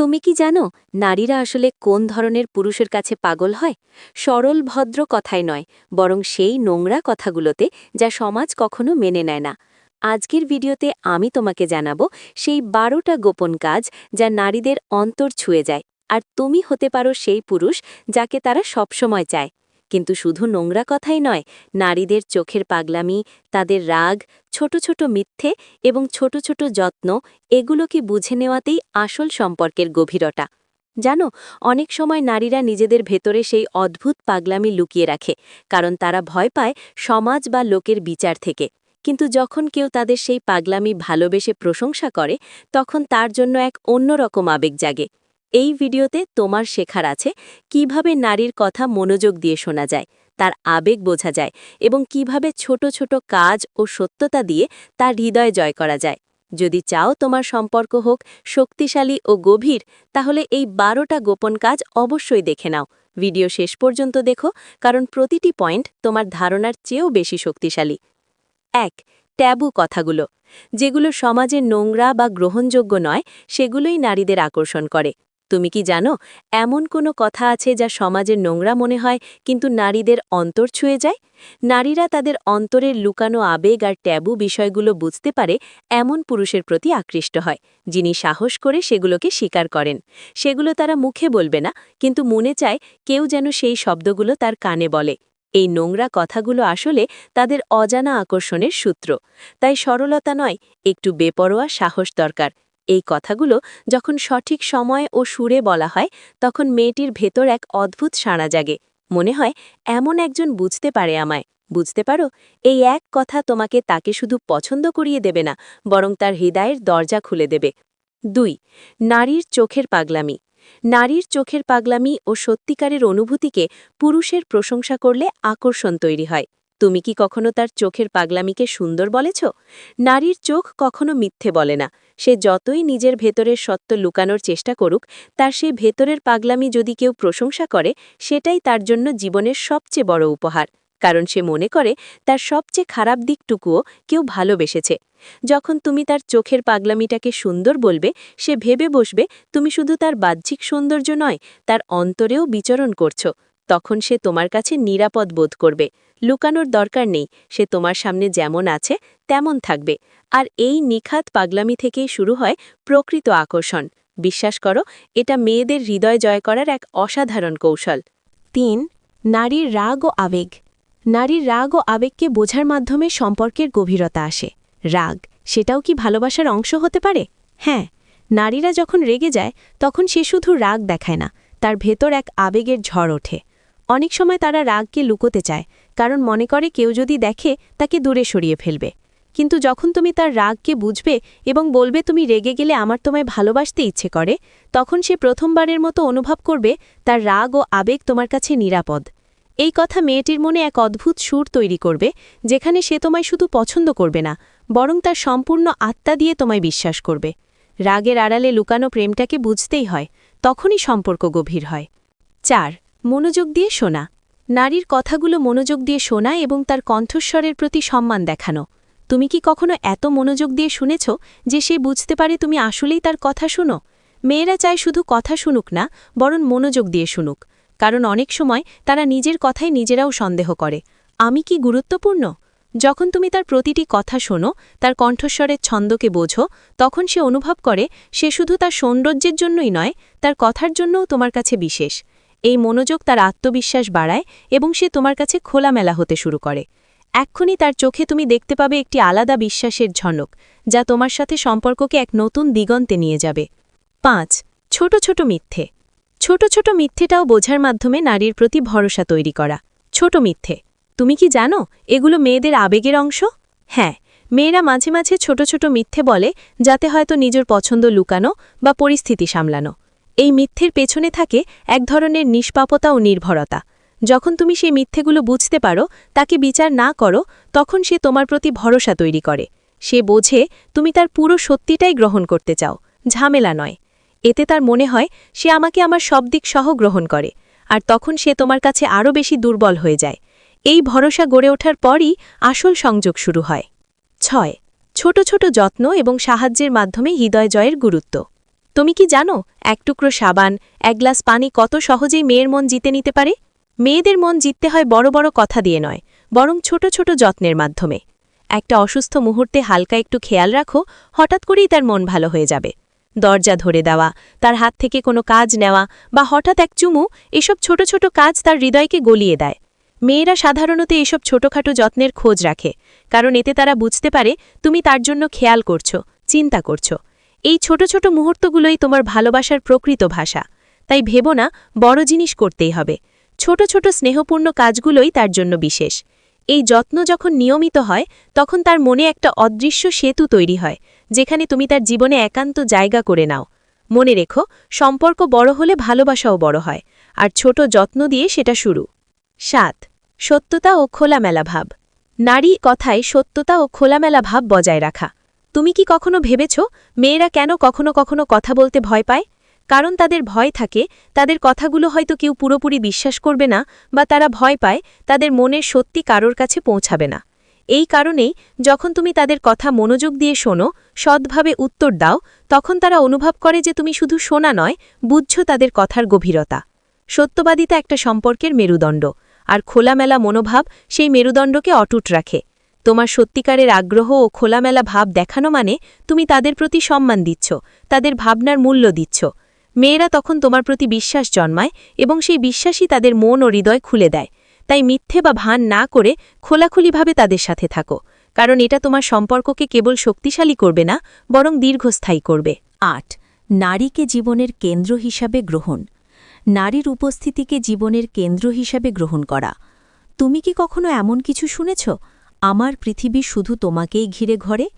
তুমি কি জানো, নারীরা আসলে কোন ধরনের পুরুষের কাছে পাগল হয়? সরল ভদ্র কথায় নয়, বরং সেই নোংরা কথাগুলোতে যা সমাজ কখনো মেনে নেয় না। আজকের ভিডিওতে আমি তোমাকে জানাব সেই বারোটা গোপন কাজ যা নারীদের অন্তর ছুঁয়ে যায়, আর তুমি হতে পারো সেই পুরুষ যাকে তারা সবসময় চায়। কিন্তু শুধু নোংরা কথাই নয়, নারীদের চোখের পাগলামি, তাদের রাগ, ছোট ছোট মিথ্যে এবং ছোট ছোট যত্ন, এগুলোকে বুঝে নেওয়াতেই আসল সম্পর্কের গভীরতা। জানো, অনেক সময় নারীরা নিজেদের ভেতরে সেই অদ্ভুত পাগলামি লুকিয়ে রাখে, কারণ তারা ভয় পায় সমাজ বা লোকের বিচার থেকে। কিন্তু যখন কেউ তাদের সেই পাগলামি ভালোবেসে প্রশংসা করে, তখন তার জন্য এক অন্যরকম আবেগ জাগে। এই ভিডিওতে তোমার শেখার আছে কীভাবে নারীর কথা মনোযোগ দিয়ে শোনা যায়, তার আবেগ বোঝা যায় এবং কীভাবে ছোট ছোট কাজ ও সত্যতা দিয়ে তার হৃদয় জয় করা যায়। যদি চাও তোমার সম্পর্ক হোক শক্তিশালী ও গভীর, তাহলে এই বারোটা গোপন কাজ অবশ্যই দেখে নাও। ভিডিও শেষ পর্যন্ত দেখো, কারণ প্রতিটি পয়েন্ট তোমার ধারণার চেয়েও বেশি শক্তিশালী। এক, ট্যাবু কথাগুলো। যেগুলো সমাজে নোংরা বা গ্রহণযোগ্য নয়, সেগুলোই নারীদের আকর্ষণ করে। তুমি কি জানো, এমন কোনো কথা আছে যা সমাজের নোংরা মনে হয়, কিন্তু নারীদের অন্তর ছুঁয়ে যায়? নারীরা তাদের অন্তরের লুকানো আবেগ আর ট্যাবু বিষয়গুলো বুঝতে পারে, এমন পুরুষের প্রতি আকৃষ্ট হয়, যিনি সাহস করে সেগুলোকে স্বীকার করেন। সেগুলো তারা মুখে বলবে না, কিন্তু মনে চায় কেউ যেন সেই শব্দগুলো তার কানে বলে। এই নোংরা কথাগুলো আসলে তাদের অজানা আকর্ষণের সূত্র। তাই সরলতা নয়, একটু বেপরোয়া সাহস দরকার। এই কথাগুলো যখন সঠিক সময় ও সুরে বলা হয়, তখন মেয়েটির ভেতর এক অদ্ভুত সাড়া জাগে। মনে হয়, এমন একজন বুঝতে পারে আমায়। বুঝতে পারো, এই এক কথা তোমাকে তাকে শুধু পছন্দ করিয়ে দেবে না, বরং তার হৃদয়ের দরজা খুলে দেবে। দুই, নারীর চোখের পাগলামি। নারীর চোখের পাগলামি ও সত্যিকারের অনুভূতিকে পুরুষের প্রশংসা করলে আকর্ষণ তৈরি হয়। তুমি কি কখনো তার চোখের পাগলামিকে সুন্দর বলেছ? নারীর চোখ কখনো মিথ্যে বলে না। সে যতই নিজের ভেতরের সত্য লুকানোর চেষ্টা করুক, তার সে ভেতরের পাগলামি যদি কেউ প্রশংসা করে, সেটাই তার জন্য জীবনের সবচেয়ে বড় উপহার। কারণ সে মনে করে, তার সবচেয়ে খারাপ দিকটুকুও কেউ ভালোবেসেছে। যখন তুমি তার চোখের পাগলামিটাকে সুন্দর বলবে, সে ভেবে বসবে, তুমি শুধু তার বাহ্যিক সৌন্দর্য নয়, তার অন্তরেও বিচরণ করছ। তখন সে তোমার কাছে নিরাপদ বোধ করবে। লুকানোর দরকার নেই, সে তোমার সামনে যেমন আছে, তেমন থাকবে। আর এই নিখাত পাগলামি থেকেই শুরু হয় প্রকৃত আকর্ষণ। বিশ্বাস করো, এটা মেয়েদের হৃদয় জয় করার এক অসাধারণ কৌশল। তিন, নারীর রাগ ও আবেগ। নারীর রাগ ও আবেগকে বোঝার মাধ্যমে সম্পর্কের গভীরতা আসে। রাগ, সেটাও কি ভালোবাসার অংশ হতে পারে? হ্যাঁ নারীরা যখন রেগে যায়, তখন সে শুধু রাগ দেখায় না, তার ভেতর এক আবেগের ঝড় ওঠে। অনেক সময় তারা রাগকে লুকোতে চায়, কারণ মনে করে কেউ যদি দেখে তাকে দূরে সরিয়ে ফেলবে। কিন্তু যখন তুমি তার রাগকে বুঝবে এবং বলবে তুমি রেগে গেলে আমার তোমায় ভালোবাসতে ইচ্ছে করে, তখন সে প্রথমবারের মতো অনুভব করবে তার রাগ ও আবেগ তোমার কাছে নিরাপদ। এই কথা মেয়েটির মনে এক অদ্ভুত সুর তৈরি করবে, যেখানে সে তোমায় শুধু পছন্দ করবে না, বরং তার সম্পূর্ণ আত্মা দিয়ে তোমায় বিশ্বাস করবে। রাগের আড়ালে লুকানো প্রেমটাকে বুঝতেই হয়, তখনই সম্পর্ক গভীর হয়। চার মনোযোগ দিয়ে শোনা। নারীর কথাগুলো মনোযোগ দিয়ে শোনা এবং তার কণ্ঠস্বরের প্রতি সম্মান দেখানো। তুমি কি কখনো এত মনোযোগ দিয়ে শুনেছ যে সে বুঝতে পারে তুমি আসলেই তার কথা শুনো? মেয়েরা চায় শুধু কথা শুনুক না, বরং মনোযোগ দিয়ে শুনুক। কারণ অনেক সময় তারা নিজের কথায় নিজেরাও সন্দেহ করে। আমি কি গুরুত্বপূর্ণ? যখন তুমি তার প্রতিটি কথা শোনো, তার কণ্ঠস্বরের ছন্দকে বোঝো, তখন সে অনুভব করে সে শুধু তার সৌন্দর্যের জন্যই নয়, তার কথার জন্যও তোমার কাছে বিশেষ। এই মনোযোগ তার আত্মবিশ্বাস বাড়ায় এবং সে তোমার কাছে খোলামেলা হতে শুরু করে। এক্ষুনি তার চোখে তুমি দেখতে পাবে একটি আলাদা বিশ্বাসের ঝনক যা তোমার সাথে সম্পর্ককে এক নতুন দিগন্তে নিয়ে যাবে। পাঁচ, ছোট ছোট মিথ্যে। ছোট ছোট মিথ্যেটাও বোঝার মাধ্যমে নারীর প্রতি ভরসা তৈরি করা। ছোট মিথ্যে। তুমি কি জানো এগুলো মেয়েদের আবেগের অংশ? হ্যাঁ মেয়েরা মাঝে মাঝে ছোট ছোট মিথ্যে বলে, যাতে হয়তো নিজের পছন্দ লুকানো বা পরিস্থিতি সামলানো। এই মিথ্যের পেছনে থাকে এক ধরনের নিষ্পাপতা ও নির্ভরতা। যখন তুমি সেই মিথ্যেগুলো বুঝতে পারো, তাকে বিচার না করো, তখন সে তোমার প্রতি ভরসা তৈরি করে। সে বোঝে তুমি তার পুরো সত্যিটাই গ্রহণ করতে চাও, ঝামেলা নয়। এতে তার মনে হয়, সে আমাকে আমার সব দিক সহ গ্রহণ করে, আর তখন সে তোমার কাছে আরও বেশি দুর্বল হয়ে যায়। এই ভরসা গড়ে ওঠার পরই আসল সংযোগ শুরু হয়। ছয়। ছোট ছোট যত্ন এবং সাহায্যের মাধ্যমে হৃদয় জয়ের গুরুত্ব। তুমি কি জানো, এক টুকরো সাবান, এক গ্লাস পানি কত সহজেই মেয়ের মন জিতে নিতে পারে? মেয়েদের মন জিততে হয় বড় বড় কথা দিয়ে নয়, বরং ছোট ছোট যত্নের মাধ্যমে। একটা অসুস্থ মুহূর্তে হালকা একটু খেয়াল রাখো, হঠাৎ করেই তার মন ভালো হয়ে যাবে। দরজা ধরে দেওয়া, তার হাত থেকে কোনো কাজ নেওয়া, বা হঠাৎ এক চুমু, এসব ছোট ছোট কাজ তার হৃদয়কে গলিয়ে দেয়। মেয়েরা সাধারণত এসব ছোটখাটো যত্নের খোঁজ রাখে, কারণ এতে তারা বুঝতে পারে, তুমি তার জন্য খেয়াল করছ, চিন্তা করছ। এই ছোট ছোট মুহূর্তগুলোই তোমার ভালোবাসার প্রকৃত ভাষা। তাই ভেবো না, বড় জিনিস করতেই হবে। ছোট ছোট স্নেহপূর্ণ কাজগুলোই তার জন্য বিশেষ। এই যত্ন যখন নিয়মিত হয়, তখন তার মনে একটা অদৃশ্য সেতু তৈরি হয়, যেখানে তুমি তার জীবনে একান্ত জায়গা করে নাও। মনে রেখো, সম্পর্ক বড় হলে ভালোবাসাও বড় হয়, আর ছোট যত্ন দিয়ে সেটা শুরু। সাত, সত্যতা ও খোলামেলা ভাব। নারী কথায় সত্যতা ও খোলামেলা ভাব বজায় রাখা। তুমি কি কখনো ভেবেছ মেয়েরা কেন কখনো কখনো কথা বলতে ভয় পায়? কারণ তাদের ভয় থাকে, তাদের কথাগুলো হয়তো কেউ পুরোপুরি বিশ্বাস করবে না বা তারা ভয় পায়, তাদের মনের সত্যি কারোর কাছে পৌঁছাবে না। এই কারণেই যখন তুমি তাদের কথা মনোযোগ দিয়ে শোনো, সৎভাবে উত্তর দাও, তখন তারা অনুভব করে যে তুমি শুধু শোনা নয়, বুঝছ তাদের কথার গভীরতা। সত্যবাদিতা একটা সম্পর্কের মেরুদণ্ড, আর খোলামেলা মনোভাব সেই মেরুদণ্ডকে অটুট রাখে। তোমার সত্যিকারের আগ্রহ ও খোলামেলা ভাব দেখানো মানে তুমি তাদের প্রতি সম্মান দিচ্ছ, তাদের ভাবনার মূল্য দিচ্ছ। মেয়েরা তখন তোমার প্রতি বিশ্বাস জন্মায় এবং সেই বিশ্বাসই তাদের মন ও হৃদয় খুলে দেয়। তাই মিথ্যে বা ভান না করে খোলাখুলিভাবে তাদের সাথে থাকো, কারণ এটা তোমার সম্পর্ককে কেবল শক্তিশালী করবে না, বরং দীর্ঘস্থায়ী করবে। আট, নারীকে জীবনের কেন্দ্র হিসাবে গ্রহণ। নারীর উপস্থিতিকে জীবনের কেন্দ্র হিসাবে গ্রহণ করা। তুমি কি কখনো এমন কিছু শুনেছ? আমার পৃথিবী শুধু তোমাকেই ঘিরে ঘরে?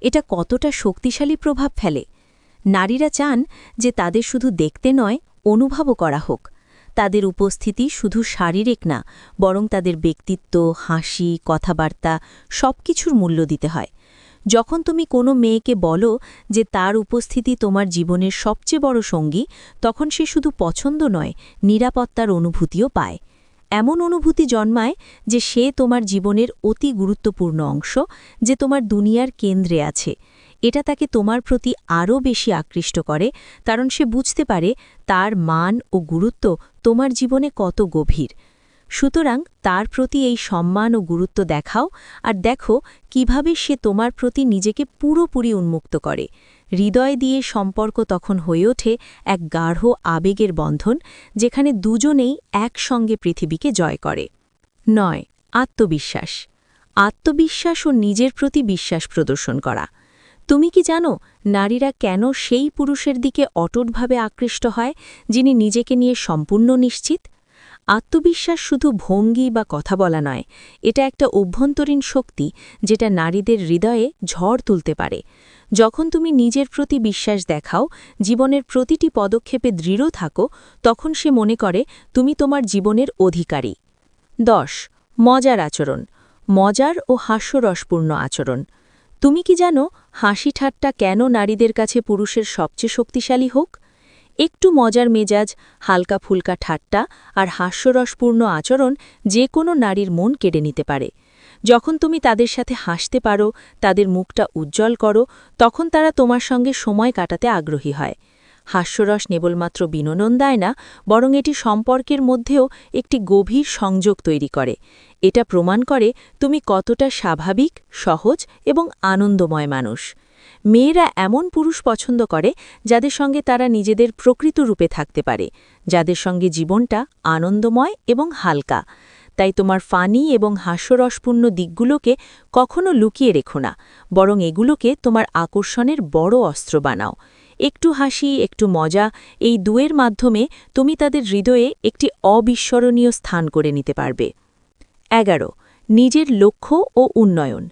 এটা কতটা শক্তিশালী প্রভাব ফেলে? নারীরা চান যে তাদের শুধু দেখতে নয়, অনুভবও করা হোক। তাদের উপস্থিতি শুধু শারীরিক না, বরং তাদের ব্যক্তিত্ব, হাসি, কথাবার্তা সব কিছুর মূল্য দিতে হয়। যখন তুমি কোনো মেয়েকে বলো যে তার উপস্থিতি তোমার জীবনের সবচেয়ে বড় সঙ্গী, তখন সে শুধু পছন্দ নয়, নিরাপত্তার অনুভূতিও পায়। এমন অনুভূতি জন্মায় যে সে তোমার জীবনের অতি গুরুত্বপূর্ণ অংশ, যে তোমার দুনিয়ার কেন্দ্রে আছে। এটা তাকে তোমার প্রতি আরও বেশি আকৃষ্ট করে, কারণ সে বুঝতে পারে তার মান ও গুরুত্ব তোমার জীবনে কত গভীর। সুতরাং তার প্রতি এই সম্মান ও গুরুত্ব দেখাও আর দেখো কীভাবে সে তোমার প্রতি নিজেকে পুরোপুরি উন্মুক্ত করে। হৃদয় দিয়ে সম্পর্ক তখন হয়ে ওঠে এক গাঢ় আবেগের বন্ধন, যেখানে দুজনেই একসঙ্গে পৃথিবীকে জয় করে। নয়, আত্মবিশ্বাস। আত্মবিশ্বাস ও নিজের প্রতি বিশ্বাস প্রদর্শন করা। তুমি কি জানো, নারীরা কেন সেই পুরুষের দিকে অটুটভাবে আকৃষ্ট হয়, যিনি নিজেকে নিয়ে সম্পূর্ণ নিশ্চিত? আত্মবিশ্বাস শুধু ভঙ্গি বা কথা বলা নয়, এটা একটা অভ্যন্তরীণ শক্তি যেটা নারীদের হৃদয়ে ঝড় তুলতে পারে। যখন তুমি নিজের প্রতি বিশ্বাস দেখাও, জীবনের প্রতিটি পদক্ষেপে দৃঢ় থাকো, তখন সে মনে করে, তুমি তোমার জীবনের অধিকারী। দশ, মজার আচরণ। মজার ও হাস্যরসপূর্ণ আচরণ। তুমি কি জানো, হাসি ঠাট্টা কেন নারীদের কাছে পুরুষের সবচেয়ে শক্তিশালী হোক? একটু মজার মেজাজ, হালকা ফুলকা ঠাট্টা আর হাস্যরসপূর্ণ আচরণ যে কোনো নারীর মন কেড়ে নিতে পারে। যখন তুমি তাদের সাথে হাসতে পারো, তাদের মুখটা উজ্জ্বল করো, তখন তারা তোমার সঙ্গে সময় কাটাতে আগ্রহী হয়। হাস্যরস নেবলমাত্র বিনোদন দেয় না, বরং এটি সম্পর্কের মধ্যেও একটি গভীর সংযোগ তৈরি করে। এটা প্রমাণ করে তুমি কতটা স্বাভাবিক, সহজ এবং আনন্দময় মানুষ। মেয়েরা এমন পুরুষ পছন্দ করে যাদের সঙ্গে তারা নিজেদের প্রকৃত রূপে থাকতে পারে, যাদের সঙ্গে জীবনটা আনন্দময় এবং হালকা। তাই তোমার ফানি এবং হাস্যরসপূর্ণ দিকগুলোকে কখনো লুকিয়ে রেখো না, বরং এগুলোকে তোমার আকর্ষণের বড় অস্ত্র বানাও। একটু হাসি, একটু মজা এই দুয়ের মাধ্যমে তুমি তাদের হৃদয়ে একটি অবিস্মরণীয় স্থান করে নিতে পারবে। এগারো, নিজের লক্ষ্য ও উন্নয়ন।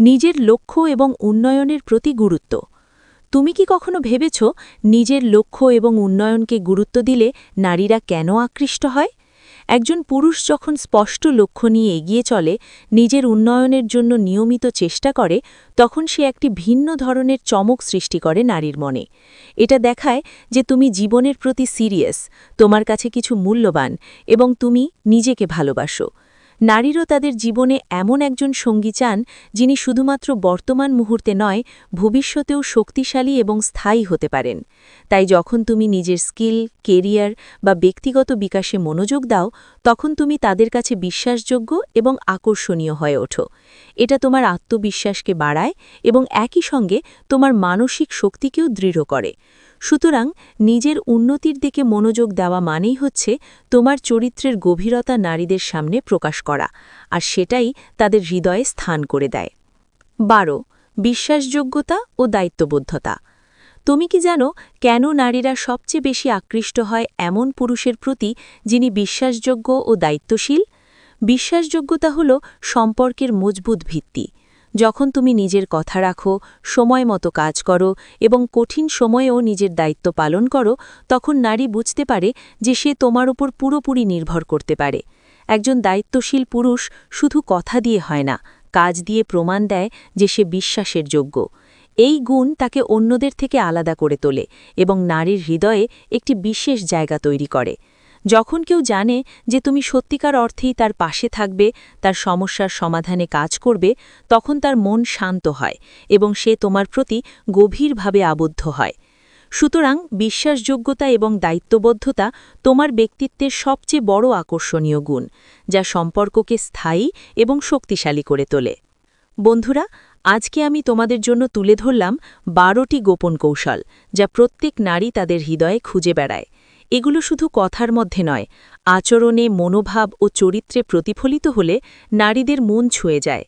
নিজের লক্ষ্য এবং উন্নয়নের প্রতি গুরুত্ব। তুমি কি কখনো ভেবেছ নিজের লক্ষ্য এবং উন্নয়নকে গুরুত্ব দিলে নারীরা কেন আকৃষ্ট হয়? একজন পুরুষ যখন স্পষ্ট লক্ষ্য নিয়ে এগিয়ে চলে, নিজের উন্নয়নের জন্য নিয়মিত চেষ্টা করে, তখন সে একটি ভিন্ন ধরনের চমক সৃষ্টি করে নারীর মনে। এটা দেখায় যে তুমি জীবনের প্রতি সিরিয়াস, তোমার কাছে কিছু মূল্যবান, এবং তুমি নিজেকে ভালোবাসো। নারীরও তাদের জীবনে এমন একজন সঙ্গী চান, যিনি শুধুমাত্র বর্তমান মুহূর্তে নয়, ভবিষ্যতেও শক্তিশালী এবং স্থায়ী হতে পারেন। তাই যখন তুমি নিজের স্কিল, কেরিয়ার বা ব্যক্তিগত বিকাশে মনোযোগ দাও, তখন তুমি তাদের কাছে বিশ্বাসযোগ্য এবং আকর্ষণীয় হয়ে ওঠো। এটা তোমার আত্মবিশ্বাসকে বাড়ায় এবং একই সঙ্গে তোমার মানসিক শক্তিকেও দৃঢ় করে। সুতরাং নিজের উন্নতির দিকে মনোযোগ দেওয়া মানেই হচ্ছে তোমার চরিত্রের গভীরতা নারীদের সামনে প্রকাশ করা, আর সেটাই তাদের হৃদয়ে স্থান করে দেয়। বারো, বিশ্বাসযোগ্যতা ও দায়িত্ববোধতা তুমি কি জানো কেন নারীরা সবচেয়ে বেশি আকৃষ্ট হয় এমন পুরুষের প্রতি যিনি বিশ্বাসযোগ্য ও দায়িত্বশীল? বিশ্বাসযোগ্যতা হল সম্পর্কের মজবুত ভিত্তি। যখন তুমি নিজের কথা রাখো, সময় মতো কাজ করো এবং কঠিন সময়েও নিজের দায়িত্ব পালন করো, তখন নারী বুঝতে পারে যে সে তোমার উপর পুরোপুরি নির্ভর করতে পারে। একজন দায়িত্বশীল পুরুষ শুধু কথা দিয়ে হয় না, কাজ দিয়ে প্রমাণ দেয় যে সে বিশ্বাসের যোগ্য। এই গুণ তাকে অন্যদের থেকে আলাদা করে তোলে এবং নারীর হৃদয়ে একটি বিশেষ জায়গা তৈরি করে। যখন কেউ জানে যে তুমি সত্যিকার অর্থেই তার পাশে থাকবে, তার সমস্যার সমাধানে কাজ করবে, তখন তার মন শান্ত হয় এবং সে তোমার প্রতি গভীরভাবে আবদ্ধ হয়। সুতরাং বিশ্বাসযোগ্যতা এবং দায়িত্ববদ্ধতা তোমার ব্যক্তিত্বের সবচেয়ে বড় আকর্ষণীয় গুণ, যা সম্পর্ককে স্থায়ী এবং শক্তিশালী করে তোলে। বন্ধুরা, আজকে আমি তোমাদের জন্য তুলে ধরলাম বারোটি গোপন কৌশল, যা প্রত্যেক নারী তাদের হৃদয়ে খুঁজে বেড়ায়। এগুলো শুধু কথার মধ্যে নয়, আচরণে মনোভাব ও চরিত্রে প্রতিফলিত হলে নারীদের মন ছুঁয়ে যায়।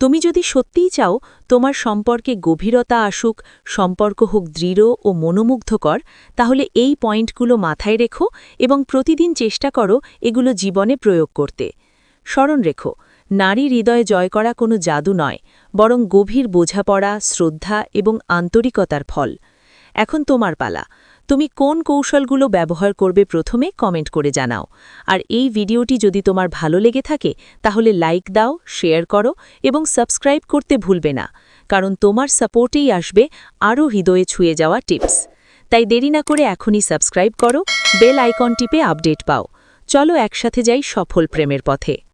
তুমি যদি সত্যিই চাও, তোমার সম্পর্কে গভীরতা আসুক, সম্পর্ক হোক দৃঢ় ও মনোমুগ্ধকর, তাহলে এই পয়েন্টগুলো মাথায় রেখো এবং প্রতিদিন চেষ্টা করো এগুলো জীবনে প্রয়োগ করতে। স্মরণ রেখো, নারী হৃদয়ে জয় করা কোনো জাদু নয়, বরং গভীর বোঝাপড়া, শ্রদ্ধা এবং আন্তরিকতার ফল। এখন তোমার পালা। তুমি কোন কৌশলগুলো ব্যবহার করবে প্রথমে কমেন্ট করে জানাও। আর এই ভিডিওটি যদি তোমার ভালো লেগে থাকে, তাহলে লাইক দাও, শেয়ার করো এবং সাবস্ক্রাইব করতে ভুলবে না, কারণ তোমার সাপোর্টেই আসবে আরও হৃদয়ে ছুঁয়ে যাওয়া টিপস। তাই দেরি না করে এখনই সাবস্ক্রাইব করো, বেল আইকন টিপে আপডেট পাও। চলো একসাথে যাই সফল প্রেমের পথে।